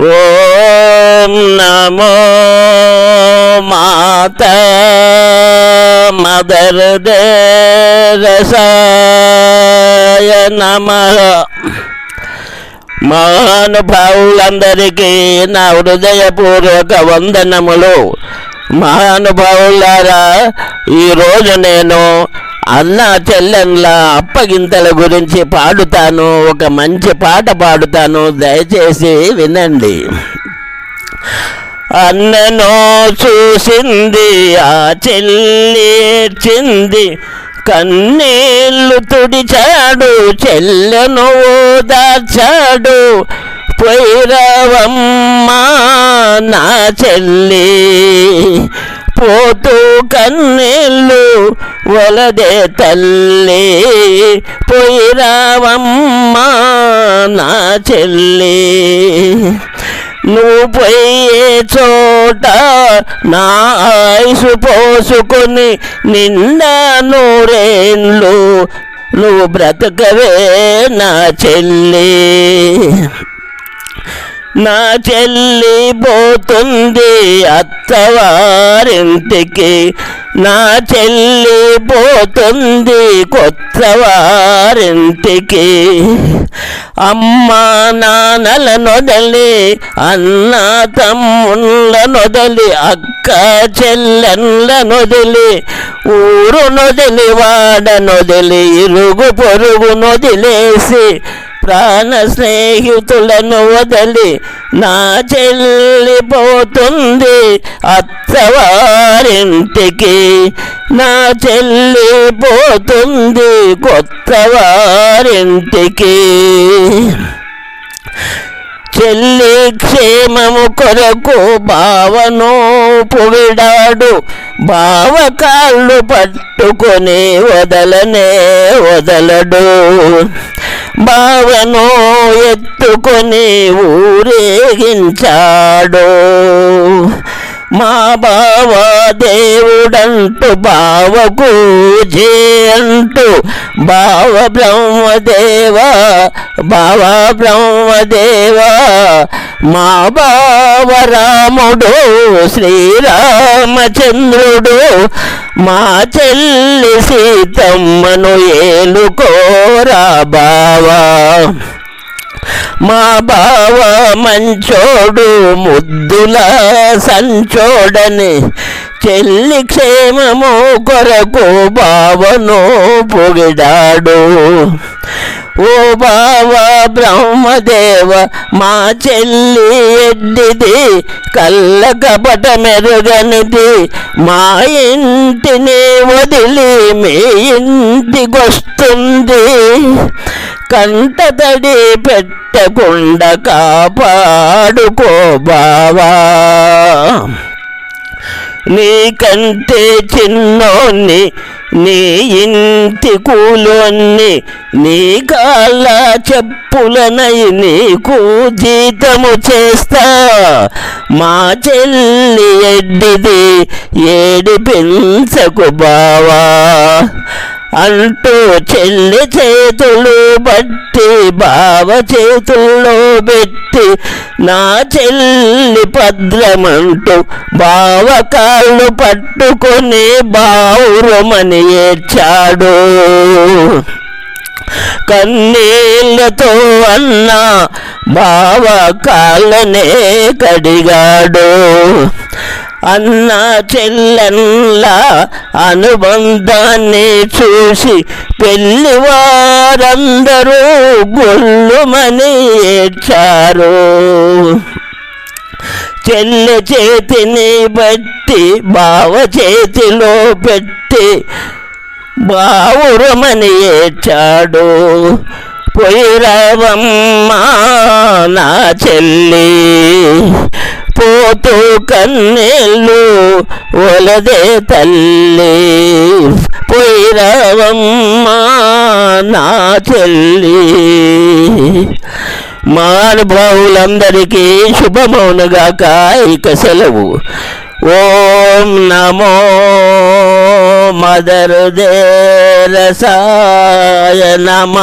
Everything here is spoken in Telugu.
ఓం నమో మాత మదర్ రసాయ నమ. మహానుభావులందరికీ నా హృదయపూర్వక వందనములు. మహానుభావులారా ఈరోజు నేను అన్న చెల్లెన్ల అప్పగింతల గురించి పాడుతాను ఒక మంచి పాట పాడుతాను దయచేసి వినండి. అన్నను చూసింది ఆ చెల్లిచింది కన్నీళ్ళు తుడిచాడు చెల్లెను ఓదార్చాడు పొయ్యిరవమ్మా నా చెల్లి. పోతూ కన్నీళ్ళు వలదే తల్లి. పొయ్యిరావమ్మా నా చెల్లి. నువ్వు పోయే చోట నా ఆయుసు పోసుకొని నిండా నూరేళ్ళు నువ్వు బ్రతకవే నా చెల్లి. నా చెల్లి పోతుంది అత్తవారింటికి. నా చెల్లి పోతుంది కొత్త వారింటికి అమ్మ నాన్నల నొదలి అన్న తమ్ముళ్ళ నొదలి అక్క చెల్లెళ్ళ నొదిలి ఊరు నొదిలి వాడ నొదిలి ఇరుగు పొరుగు నొదిలేసి ప్రాణ స్నేహితులను వదలి నా చెల్లిపోతుంది అత్తవారింటికి. నా చెల్లిపోతుంది కొత్త వారింటికి చెల్లి క్షేమము కొరకు బావను పొగిడాడు బావ కాళ్ళు పట్టుకొని వదలనే వదలడు. భావనో ఎత్తుకొని ఊరేగించాడో. మా బావ దేవుడంటూ బావకు జే అంటూ బావ బ్రహ్మదేవ బావ బ్రహ్మదేవ మా బావ రాముడు శ్రీరామచంద్రుడు మా చెల్లి సీతమ్మను ఏలుకోరా బావా. మా బావ మంచోడు ముద్దుల సంచోడని చెల్లి క్షేమము కొరకు బావను పొగిడాడు. ఓ బావ బ్రహ్మదేవ మా చెల్లి ఎడ్డిది కళ్ళ కపట మెరుగనిది మా ఇంటిని వదిలి మీ ఇంటికొస్తుంది. కంటతడి పెట్టకుండా కాపాడుకో బావా నీకంటే చిన్నోన్ని నీ ఇంటి కూలోన్ని నీ కాళ్ళ చెప్పులనై నీకు జీతము చేస్తా. మా చెల్లి ఎడ్డిది ఏడిపించకు బావా. అంటూ చెల్లి చేతులు బట్టి బావ చేతుల్లో పెట్టి నా చెల్లి భద్రమంటూ బావ కాళ్ళు పట్టుకొని బావురమని ఏడ్చాడు. కన్నీళ్ళతో అన్న బావ కాళ్ళనే కడిగాడు. అన్న చెల్లెల్లా అనుబంధాన్ని చూసి పెళ్ళి వారందరూ గొల్లుమని ఏడ్చారు. చెల్లె చేతిని బట్టి బావ చేతిలో పెట్టి బావురమని ఏడ్చాడు. పొయ్యిరావమ్మా నా చెల్లి పోతూ కన్నీళ్ళు ఒలదే తల్లి. పోయిరావమ్మా నా చెల్లి. మహానుభావులందరికీ శుభమౌనగా ఇక సెలవు. ఓం నమో మదరు దేరసాయ నమ.